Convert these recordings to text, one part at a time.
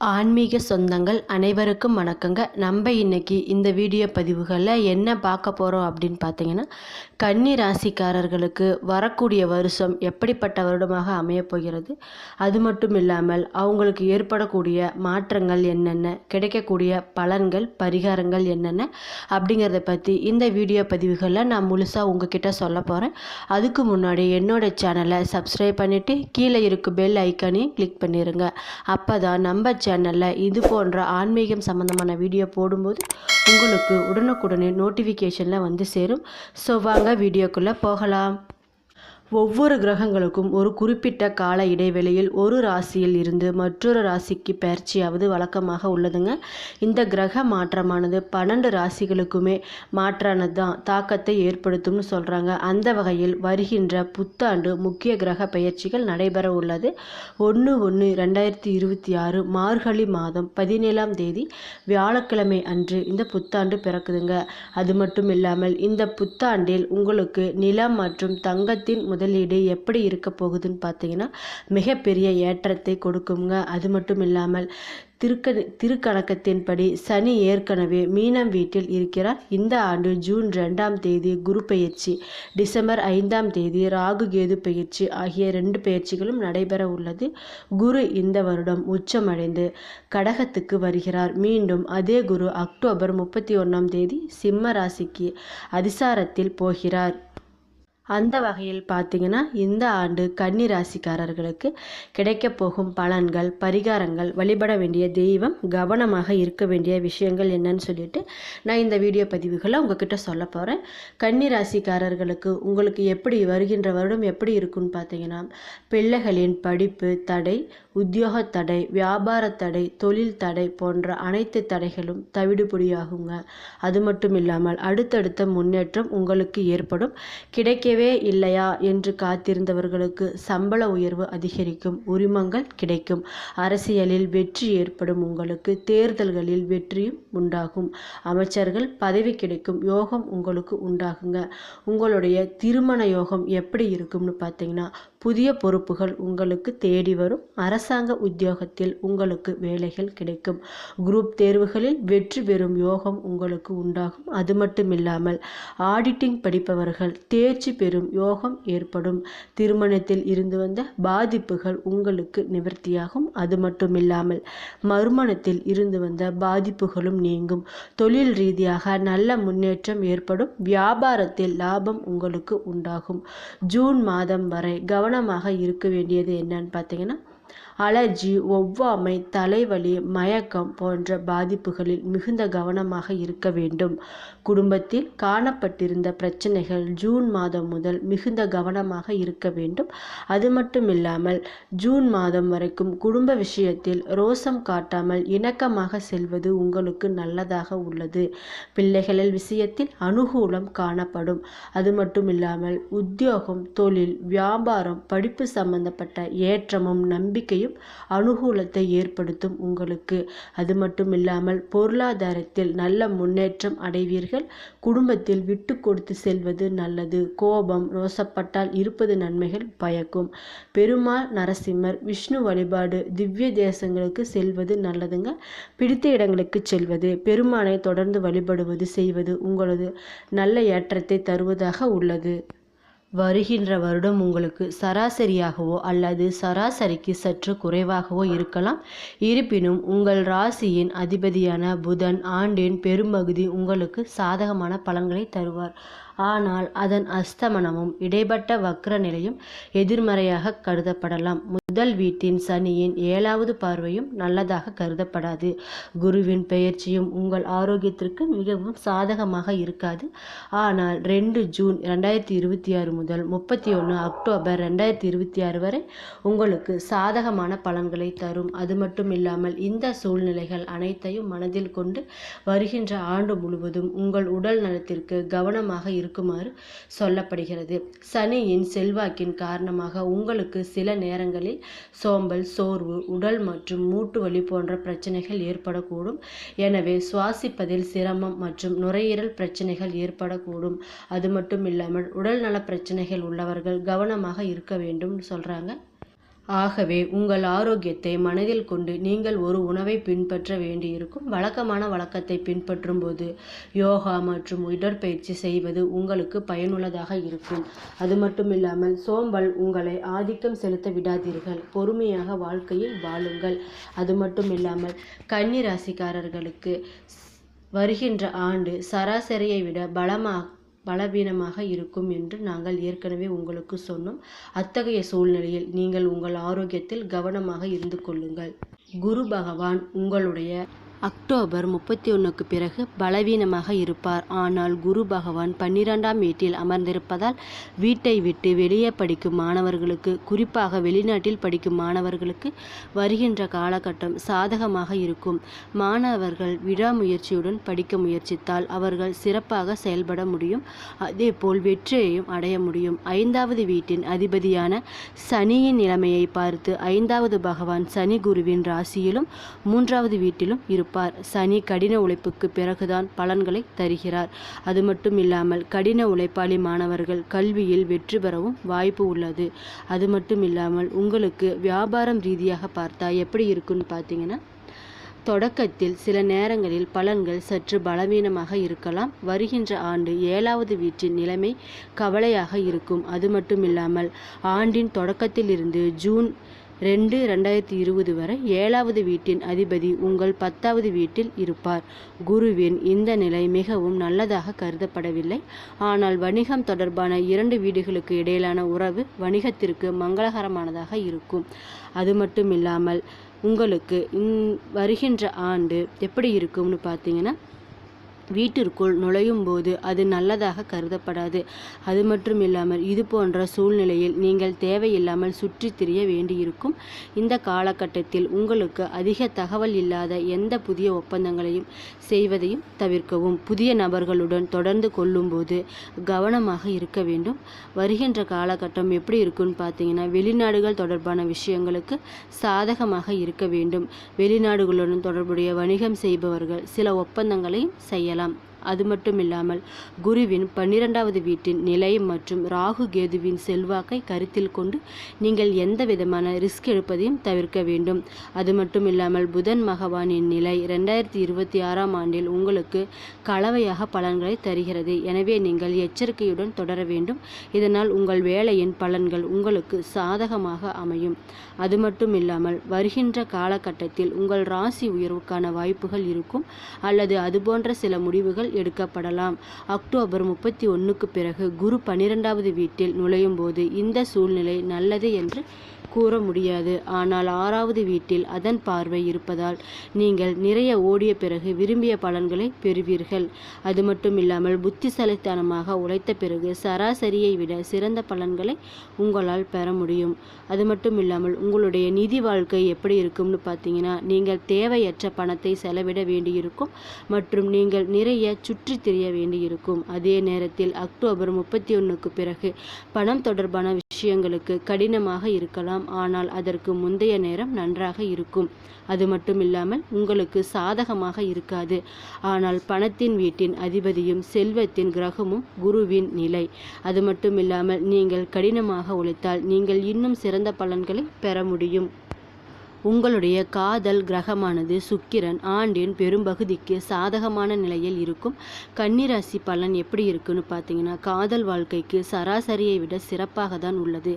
ஆன்மீக சொந்தங்கள் அனைவருக்கும் வணக்கங்க. நம்ம இன்னைக்கு இந்த வீடியோ பதிவுகளில் என்ன பார்க்க போகிறோம் அப்படின்னு பார்த்தீங்கன்னா கன்னி ராசிக்காரர்களுக்கு வரக்கூடிய வருஷம் எப்படிப்பட்ட வருடமாக அமையப்போகிறது அது மட்டும் இல்லாமல் அவங்களுக்கு ஏற்படக்கூடிய மாற்றங்கள் என்னென்ன? கிடைக்கக்கூடிய பலன்கள் பரிகாரங்கள் என்னென்ன? அப்படிங்கிறத பற்றி இந்த வீடியோ பதிவுகளில் நான் முழுசாக உங்ககிட்ட சொல்ல போகிறேன் அதுக்கு முன்னாடி என்னோட சேனலை சப்ஸ்கிரைப் பண்ணிவிட்டு கீழே இருக்க பெல் ஐக்கானையும் கிளிக் பண்ணிடுங்க அப்போ தான் நம்ம சேனலில் இது போன்ற ஆன்மீகம் சம்மந்தமான வீடியோ போடும்போது உங்களுக்கு உடனுக்குடனே நோட்டிஃபிகேஷனில் வந்து சேரும். ஸோ வாங்க வீடியோக்குள்ளே போகலாம். ஒவ்வொரு கிரகங்களுக்கும் ஒரு குறிப்பிட்ட கால இடைவெளியில் ஒரு ராசியில் இருந்து மற்றொரு ராசிக்கு பயிற்சியாவது வழக்கமாக உள்ளதுங்க. இந்த கிரக மாற்றமானது பன்னெண்டு ராசிகளுக்குமே மாற்றானது தான் தாக்கத்தை ஏற்படுத்தும்னு சொல்கிறாங்க அந்த வகையில் வருகின்ற புத்தாண்டு முக்கிய கிரக பயிற்சிகள் நடைபெற உள்ளது. ஒன்று ஒன்று ரெண்டாயிரத்தி இருபத்தி ஆறு மார்கழி மாதம் பதினேழாம் தேதி வியாழக்கிழமை அன்று இந்த புத்தாண்டு பிறக்குதுங்க. அது மட்டும் இல்லாமல் இந்த புத்தாண்டில் உங்களுக்கு நிலம் மற்றும் தங்கத்தின் முதலீடு எப்படி இருக்க போகுதுன்னு பார்த்தீங்கன்னா மிகப்பெரிய ஏற்றத்தை கொடுக்குங்க. அது மட்டும் இல்லாமல் திருக்க திருக்கணக்கத்தின்படி சனி ஏற்கனவே மீனம் வீட்டில் இருக்கிறார். இந்த ஆண்டு ஜூன் ரெண்டாம் தேதி குரு பயிற்சி டிசம்பர் ஐந்தாம் தேதி ராகு கேது பயிற்சி ஆகிய ரெண்டு பயிற்சிகளும் நடைபெற உள்ளது. குரு இந்த வருடம் உச்சமடைந்து கடகத்துக்கு வருகிறார். மீண்டும் அதே குரு அக்டோபர் முப்பத்தி ஒன்றாம் தேதி சிம்ம ராசிக்கு அதிசாரத்தில் போகிறார். அந்த வகையில் பார்த்தீங்கன்னா இந்த ஆண்டு கன்னி ராசிக்காரர்களுக்கு கிடைக்கப் போகும் பலன்கள் பரிகாரங்கள் வழிபட வேண்டிய தெய்வம் கவனமாக இருக்க வேண்டிய விஷயங்கள் என்னன்னு சொல்லிட்டு நான் இந்த வீடியோ பதிவுகளை உங்ககிட்ட சொல்ல போகிறேன் கன்னி ராசிக்காரர்களுக்கு உங்களுக்கு எப்படி வருகின்ற வருடம் எப்படி இருக்குன்னு பார்த்தீங்கன்னா பிள்ளைகளின் படிப்பு தடை உத்தியோக தடை வியாபார தடை தொழில் தடை போன்ற அனைத்து தடைகளும் தவிடுபொடியாகுங்க. அது மட்டும் இல்லாமல் அடுத்தடுத்த முன்னேற்றம் உங்களுக்கு ஏற்படும். கிடைக்கவே இல்லையா என்று காத்திருந்தவர்களுக்கு சம்பள உயர்வு அதிகரிக்கும் உரிமங்கள் கிடைக்கும். அரசியலில் வெற்றி ஏற்படும் உங்களுக்கு தேர்தல்களில் வெற்றியும் உண்டாகும். அமைச்சர்கள் பதவி கிடைக்கும் யோகம் உங்களுக்கு உண்டாகுங்க. உங்களுடைய திருமண யோகம் எப்படி இருக்கும்னு பார்த்தீங்கன்னா புதிய பொறுப்புகள் உங்களுக்கு தேடி வரும். அரசாங்க உத்தியோகத்தில் உங்களுக்கு வேலைகள் கிடைக்கும். குரூப் தேர்வுகளில் வெற்றி பெறும் யோகம் உங்களுக்கு உண்டாகும். அது மட்டும் இல்லாமல் ஆடிட்டிங் படிப்பவர்கள் தேர்ச்சி பெறும் யோகம் ஏற்படும். திருமணத்தில் இருந்து வந்த பாதிப்புகள் உங்களுக்கு நிவர்த்தியாகும். அது மட்டும் இல்லாமல் மறுமணத்தில் இருந்து வந்த பாதிப்புகளும் நீங்கும். தொழில் ரீதியாக நல்ல முன்னேற்றம் ஏற்படும். வியாபாரத்தில் லாபம் உங்களுக்கு உண்டாகும். ஜூன் மாதம் வரை கவனமாக இருக்க வேண்டியது என்னன்னு பார்த்தீங்கன்னா அலர்ஜி ஒவ்வாமை தலைவலி மயக்கம் போன்ற பாதிப்புகளில் மிகுந்த கவனமாக இருக்க வேண்டும். குடும்பத்தில் காணப்பட்டிருந்த பிரச்சனைகள் ஜூன் மாதம் முதல் மிகுந்த கவனமாக இருக்க வேண்டும். அது மட்டும் இல்லாமல் ஜூன் மாதம் வரைக்கும் குடும்ப விஷயத்தில் ரோசம் காட்டாமல் இணக்கமாக செல்வது உங்களுக்கு நல்லதாக உள்ளது. பிள்ளைகளில் விஷயத்தில் அனுகூலம் காணப்படும். அது மட்டும் இல்லாமல் உத்தியோகம் தொழில் வியாபாரம் படிப்பு சம்பந்தப்பட்ட ஏற்றமும் நம்பிக்கையும் அனுகூலத்தை ஏற்படுத்தும் உங்களுக்கு. அது மட்டும் இல்லாமல் பொருளாதாரத்தில் நல்ல முன்னேற்றம் அடைவீர்கள். குடும்பத்தில் விட்டு கொடுத்து செல்வது நல்லது. கோபம் ரோசப்பட்டால் இருப்பது நன்மைகள் பயக்கும். பெருமாள் நரசிம்மர் விஷ்ணு வழிபாடு திவ்ய தேசங்களுக்கு செல்வது நல்லதுங்க. பிடித்த இடங்களுக்கு செல்வது பெருமானை தொடர்ந்து வழிபடுவது செய்வது உங்களது நல்ல ஏற்றத்தை தருவதாக உள்ளது. வருகின்ற வருடம் உங்களுக்கு சராசரியாகவோ அல்லது சராசரிக்கு சற்று குறைவாகவோ இருக்கலாம். இருப்பினும் உங்கள் ராசியின் அதிபதியான புதன் ஆண்டின் பெரும்பகுதி உங்களுக்கு சாதகமான பலன்களை தருவார். ஆனால் அதன் அஸ்தமனமும் இடைப்பட்ட வக்ர நிலையும் எதிர்மறையாக கருதப்படலாம். முதல் வீட்டின் சனியின் ஏழாவது பார்வையும் நல்லதாக கருதப்படாது. குருவின் பெயர்ச்சியும் உங்கள் ஆரோக்கியத்திற்கு மிகவும் சாதகமாக இருக்காது. ஆனால் ரெண்டு ஜூன் ரெண்டாயிரத்தி இருபத்தி ஆறு முதல் முப்பத்தி ஒன்று அக்டோபர் ரெண்டாயிரத்தி இருபத்தி ஆறு வரை உங்களுக்கு சாதகமான பலன்களை தரும். அது மட்டும் இல்லாமல் இந்த சூழ்நிலைகள் அனைத்தையும் மனதில் கொண்டு வருகின்ற ஆண்டு முழுவதும் உங்கள் உடல் நலத்திற்கு கவனமாக இருக்குமாறு சொல்லப்படுகிறது. சனியின் செல்வாக்கின் காரணமாக உங்களுக்கு சில நேரங்களில் சோம்பல் சோர்வு உடல் மற்றும் மூட்டு வலி போன்ற பிரச்சனைகள் ஏற்படக்கூடும். எனவே சுவாசிப்பதில் சிரமம் மற்றும் நுரையீரல் பிரச்சனைகள் ஏற்படக்கூடும். அது மட்டும் இல்லாமல் உடல் நல பிரச்சனைகள் உள்ளவர்கள் கவனமாக இருக்க வேண்டும் சொல்கிறாங்க ஆகவே உங்கள் ஆரோக்கியத்தை மனதில் கொண்டு நீங்கள் ஒரு உணவை பின்பற்ற வேண்டியிருக்கும். வழக்கமான வழக்கத்தை பின்பற்றும் போது யோகா மற்றும் உடற்பயிற்சி செய்வது உங்களுக்கு பயனுள்ளதாக இருக்கும். அது மட்டும் இல்லாமல் சோம்பல் உங்களை ஆதிக்கம் செலுத்த விடாதீர்கள். பொறுமையாக வாழ்க்கையில் வாழுங்கள். அது மட்டும் இல்லாமல் கன்னி ராசிக்காரர்களுக்கு வருகின்ற ஆண்டு சராசரியை விட பலமாக பலவீனமாக இருக்கும் என்று நாங்கள் ஏற்கனவே உங்களுக்கு சொன்னோம். அத்தகைய சூழ்நிலையில் நீங்கள் உங்கள் ஆரோக்கியத்தில் கவனமாக இருந்து கொள்ளுங்கள். குரு பகவான் உங்களுடைய அக்டோபர் முப்பத்தி ஒன்றுக்கு பிறகு பலவீனமாக இருப்பார். ஆனால் குரு பகவான் பன்னிரெண்டாம் வீட்டில் அமர்ந்திருப்பதால் வீட்டை விட்டு வெளியே படிக்கும் மாணவர்களுக்கு குறிப்பாக வெளிநாட்டில் படிக்கும் மாணவர்களுக்கு வருகின்ற காலகட்டம் சாதகமாக இருக்கும். மாணவர்கள் விடாமுயற்சியுடன் படிக்க முயற்சித்தால் அவர்கள் சிறப்பாக செயல்பட முடியும். அதேபோல் வெற்றியையும் அடைய முடியும். ஐந்தாவது வீட்டின் அதிபதியான சனியின் நிலைமையை பார்த்து ஐந்தாவது பகவான் சனி குருவின் ராசியிலும் மூன்றாவது வீட்டிலும் இருப்பார். சனி கடின உழைப்புக்கு பிறகுதான் பலன்களை தருகிறார். அது மட்டும் இல்லாமல் கடின உழைப்பாளி மாணவர்கள் கல்வியில் வெற்றி பெறவும் வாய்ப்பு உள்ளது. அது மட்டும் இல்லாமல் உங்களுக்கு வியாபாரம் ரீதியாக பார்த்தா எப்படி இருக்குன்னு பார்த்தீங்கன்னா தொடக்கத்தில் சில நேரங்களில் பலன்கள் சற்று பலவீனமாக இருக்கலாம். வருகின்ற ஆண்டு ஏழாவது வீட்டின் நிலைமை கவலையாக இருக்கும். அது மட்டும் இல்லாமல் ஆண்டின் தொடக்கத்திலிருந்து ஜூன் ரெண்டு ரெண்டாயிரத்தி இருபது வரை ஏழாவது வீட்டின் அதிபதி உங்கள் பத்தாவது வீட்டில் இருப்பார். குருவின் இந்த நிலை மிகவும் நல்லதாக கருதப்படவில்லை. ஆனால் வணிகம் தொடர்பான இரண்டு வீடுகளுக்கு இடையிலான உறவு வணிகத்திற்கு மங்களகரமானதாக இருக்கும். அது மட்டும் இல்லாமல் உங்களுக்கு இன் வருகின்ற ஆண்டு எப்படி இருக்கும்னு பார்த்தீங்கன்னா வீட்டிற்குள் நுழையும் போது அது நல்லதாக கருதப்படாது. அது மட்டும் இல்லாமல் இது போன்ற சூழ்நிலையில் நீங்கள் தேவையில்லாமல் சுற்றித் திரிய வேண்டியிருக்கும். இந்த காலகட்டத்தில் உங்களுக்கு அதிக தகவல் இல்லாத எந்த புதிய ஒப்பந்தங்களையும் செய்வதையும் தவிர்க்கவும். புதிய நபர்களுடன் தொடர்ந்து கொள்ளும்போது கவனமாக இருக்க வேண்டும். வருகின்ற காலகட்டம் எப்படி இருக்குன்னு பார்த்தீங்கன்னா வெளிநாடுகள் தொடர்பான விஷயங்களுக்கு சாதகமாக இருக்க வேண்டும். வெளிநாடுகளுடன் தொடர்புடைய வணிகம் செய்பவர்கள் சில ஒப்பந்தங்களையும் செய்யலாம். கொள்ளலாம் அது மட்டும் இல்லாமல் குருவின் பன்னிரெண்டாவது வீட்டின் நிலை மற்றும் ராகு கேதுவின் செல்வாக்கை கருத்தில் கொண்டு நீங்கள் எந்த விதமான ரிஸ்க் எடுப்பதையும் தவிர்க்க வேண்டும். அது மட்டும் இல்லாமல் புதன் மகவானின் நிலை ரெண்டாயிரத்தி இருபத்தி ஆறாம் ஆண்டில் உங்களுக்கு கலவையாக பலன்களை தருகிறது. எனவே நீங்கள் எச்சரிக்கையுடன் தொடர வேண்டும். இதனால் உங்கள் வேலையின் பலன்கள் உங்களுக்கு சாதகமாக அமையும். அது மட்டும் இல்லாமல் வருகின்ற காலகட்டத்தில் உங்கள் ராசி உயர்வுக்கான வாய்ப்புகள் இருக்கும். அல்லது அதுபோன்ற சில முடிவுகள் எடுக்கப்படலாம். அக்டோபர் முப்பத்தி ஒன்றுக்கு பிறகு குரு பன்னிரெண்டாவது வீட்டில் நுழையும் போது இந்த சூழ்நிலை நல்லது என்று கூற முடியாது. ஆனால் ஆறாவது வீட்டில் அதன் பார்வை இருப்பதால் நீங்கள் நிறைய ஓடிய பிறகு விரும்பிய பலன்களை பெறுவீர்கள். அது மட்டும் இல்லாமல் புத்திசாலித்தனமாக உழைத்த பிறகு சராசரியை விட சிறந்த பலன்களை உங்களால் பெற முடியும். அது மட்டும் இல்லாமல் உங்களுடைய நிதி வாழ்க்கை எப்படி இருக்கும்னு பார்த்தீங்கன்னா நீங்கள் தேவையற்ற பணத்தை செலவிட வேண்டியிருக்கும் மற்றும் நீங்கள் நிறைய சுற்றி திரிய வேண்டியிருக்கும். அதே நேரத்தில் அக்டோபர் முப்பத்தி ஒன்றுக்கு பிறகு பணம் தொடர்பான விஷயங்களுக்கு கடினமாக இருக்கலாம். ஆனால் அதற்கு முந்தைய நேரம் நன்றாக இருக்கும். அது மட்டும் இல்லாமல் உங்களுக்கு சாதகமாக இருக்காது. ஆனால் பணத்தின் வீட்டின் அதிபதியும் செல்வத்தின் கிரகமும் குருவின் நிலை. அது மட்டும் இல்லாமல் நீங்கள் கடினமாக உழைத்தால் நீங்கள் இன்னும் சிறந்த பலன்களை பெற முடியும். உங்களுடைய காதல் கிரகமானது சுக்கிரன் ஆண்டின் பெரும்பகுதிக்கு சாதகமான நிலையில் இருக்கும். கன்னிராசி பலன் எப்படி இருக்குன்னு பார்த்தீங்கன்னா காதல் வாழ்க்கைக்கு சராசரியை விட சிறப்பாக தான் உள்ளது.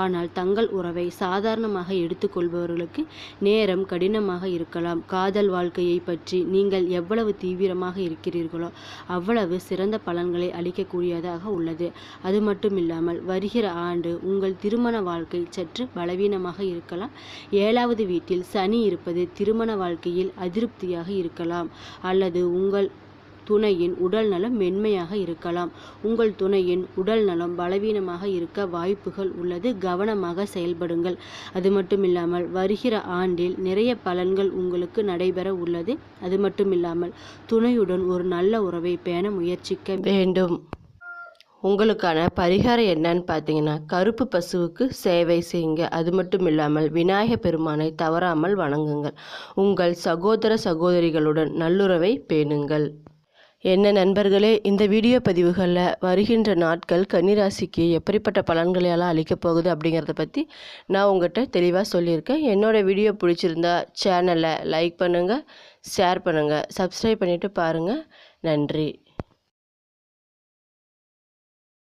ஆனால் தங்கள் உறவை சாதாரணமாக எடுத்துக்கொள்பவர்களுக்கு நேரம் கடினமாக இருக்கலாம். காதல் வாழ்க்கையை பற்றி நீங்கள் எவ்வளவு தீவிரமாக இருக்கிறீர்களோ அவ்வளவு சிறந்த பலன்களை அளிக்கக்கூடியதாக உள்ளது. அது மட்டும் இல்லாமல் வருகிற ஆண்டு உங்கள் திருமண வாழ்க்கை சற்று பலவீனமாக இருக்கலாம். ஏழாவது வீட்டில் சனி இருப்பது திருமண வாழ்க்கையில் அதிருப்தியாக இருக்கலாம் அல்லது உங்கள் துணையின் உடல் நலம் மென்மையாக இருக்கலாம். உங்கள் துணையின் உடல் நலம் பலவீனமாக இருக்க வாய்ப்புகள் உள்ளது. கவனமாக செயல்படுங்கள். அது மட்டும் இல்லாமல் வருகிற ஆண்டில் நிறைய பலன்கள் உங்களுக்கு நடைபெற உள்ளது. அது மட்டும் இல்லாமல் துணையுடன் ஒரு நல்ல உறவை பேண முயற்சிக்க வேண்டும். உங்களுக்கான பரிகாரம் என்னன்னு பார்த்தீங்கன்னா கருப்பு பசுவுக்கு சேவை செய்யுங்க. அது மட்டும் இல்லாமல் விநாயக பெருமானை தவறாமல் வணங்குங்கள். உங்கள் சகோதர சகோதரிகளுடன் நல்லுறவை பேணுங்கள். என்ன நண்பர்களே இந்த வீடியோ பதிவுகளில் வருகின்ற நாட்கள் கன்னிராசிக்கு எப்படிப்பட்ட பலன்களையெல்லாம் அளிக்கப் போகுது அப்படிங்கிறத பற்றி நான் உங்கள்கிட்ட தெளிவாக சொல்லியிருக்கேன். என்னோடய வீடியோ பிடிச்சிருந்தா சேனலை லைக் பண்ணுங்கள் ஷேர் பண்ணுங்கள் சப்ஸ்கிரைப் பண்ணிவிட்டு பாருங்கள் நன்றி.